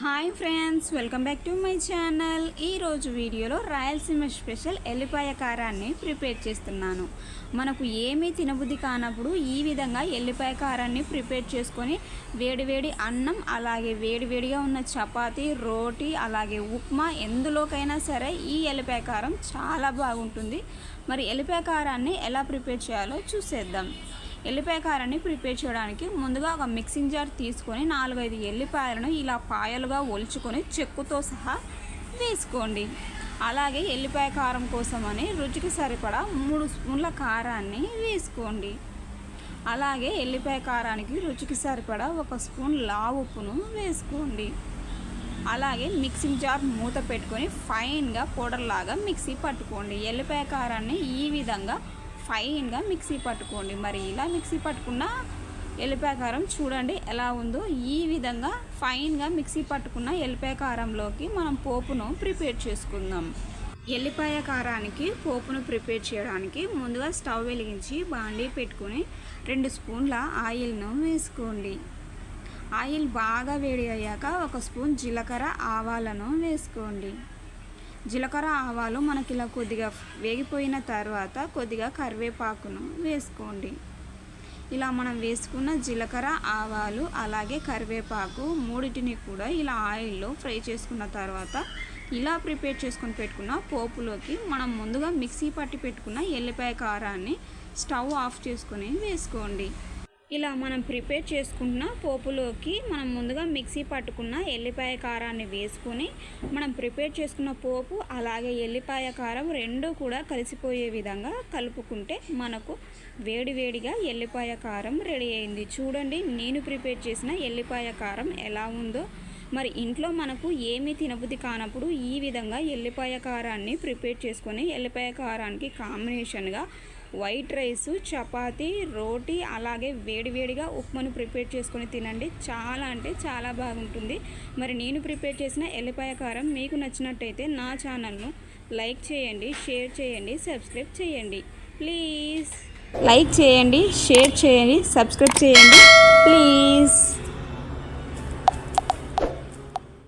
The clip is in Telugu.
Hi friends welcome back to my channel. ఈరోజు వీడియోలో రాయలసీమ స్పెషల్ ఎల్లిపాయ కారాన్ని ప్రిపేర్ చేస్తున్నాను. మనకు ఏమీ తినబుద్ధి కానప్పుడు ఈ విధంగా ఎల్లిపాయ కారాన్ని ప్రిపేర్ చేసుకొని వేడివేడి అన్నం అలాగే వేడివేడిగా ఉన్న చపాతి రోటీ అలాగే ఉప్మా ఎందులోకైనా సరే ఈ ఎల్లిపాయ కారం చాలా బాగుంటుంది. మరి ఎల్లిపాయ కారాన్ని ఎలా ప్రిపేర్ చేయాలో చూసేద్దాం. ఎల్లిపాయ కారాన్ని ప్రిపేర్ చేయడానికి ముందుగా ఒక మిక్సింగ్ జార్ తీసుకొని నాలుగైదు ఎల్లిపాయలను ఇలా పాయలుగా ఒలుచుకొని చెక్కుతో సహా వేసుకోండి. అలాగే ఎల్లిపాయ కారం కోసమని రుచికి సరిపడా మూడు స్పూన్ల కారాన్ని వేసుకోండి. అలాగే ఎల్లిపాయ కారానికి రుచికి సరిపడా ఒక స్పూన్ లావు ఉప్పును వేసుకోండి. అలాగే మిక్సింగ్ జార్ మూత పెట్టుకొని ఫైన్గా పౌడర్ లాగా మిక్సీ పట్టుకోండి. ఎల్లిపాయ కారాన్ని ఈ విధంగా ఫైన్గా మిక్సీ పట్టుకోండి. మరి ఇలా మిక్సీ పట్టుకున్న ఎల్లిపాయకారం చూడండి ఎలా ఉందో. ఈ విధంగా ఫైన్గా మిక్సీ పట్టుకున్న ఎల్లిపాయకారంలోకి మనం పోపును ప్రిపేర్ చేసుకుందాం. ఎల్లిపాయ కారానికి పోపును ప్రిపేర్ చేయడానికి ముందుగా స్టవ్ వెలిగించి బాండీ పెట్టుకుని రెండు స్పూన్ల ఆయిల్ను వేసుకోండి. ఆయిల్ బాగా వేడి అయ్యాక ఒక స్పూన్ జీలకర్ర ఆవాలను వేసుకోండి. జీలకర్ర ఆవాలు మనకి ఇలా కొద్దిగా వేగిపోయిన తర్వాత కొద్దిగా కరివేపాకును వేసుకోండి. ఇలా మనం వేసుకున్న జీలకర్ర ఆవాలు అలాగే కరివేపాకు మూడింటిని కూడా ఇలా ఆయిల్లో ఫ్రై చేసుకున్న తర్వాత ఇలా ప్రిపేర్ చేసుకొని పెట్టుకున్న పోపులోకి మనం ముందుగా మిక్సీ పట్టి పెట్టుకున్న ఎల్లిపాయ కారాన్ని స్టవ్ ఆఫ్ చేసుకొని వేసుకోండి. ఇలా మనం ప్రిపేర్ చేసుకున్న పోపులోకి మనం ముందుగా మిక్సీ పట్టుకున్న ఎల్లిపాయ కారాన్ని వేసుకొని మనం ప్రిపేర్ చేసుకున్న పోపు అలాగే ఎల్లిపాయ కారం రెండు కూడా కలిసిపోయే విధంగా కలుపుకుంటే మనకు వేడివేడిగా ఎల్లిపాయ కారం రెడీ అయింది. చూడండి నేను ప్రిపేర్ చేసిన ఎల్లిపాయ కారం ఎలా ఉందో. మరి ఇంట్లో మనకు ఏమీ తినబుద్ధి కానప్పుడు ఈ విధంగా ఎల్లిపాయ కారాన్ని ప్రిపేర్ చేసుకొని ఎల్లిపాయ కారానికి కాంబినేషన్గా వైట్ రైస్ చపాతీ రోటీ అలాగే వేడివేడిగా ఉప్మాను ప్రిపేర్ చేసుకొని తినండి. చాలా అంటే చాలా బాగుంటుంది. మరి నేను ప్రిపేర్ చేసిన ఎల్లిపాయ కారం మీకు నచ్చినట్టయితే నా ఛానల్ను లైక్ చేయండి షేర్ చేయండి సబ్స్క్రైబ్ చేయండి. ప్లీజ్. లైక్ చేయండి షేర్ చేయండి సబ్స్క్రైబ్ చేయండి. ప్లీజ్.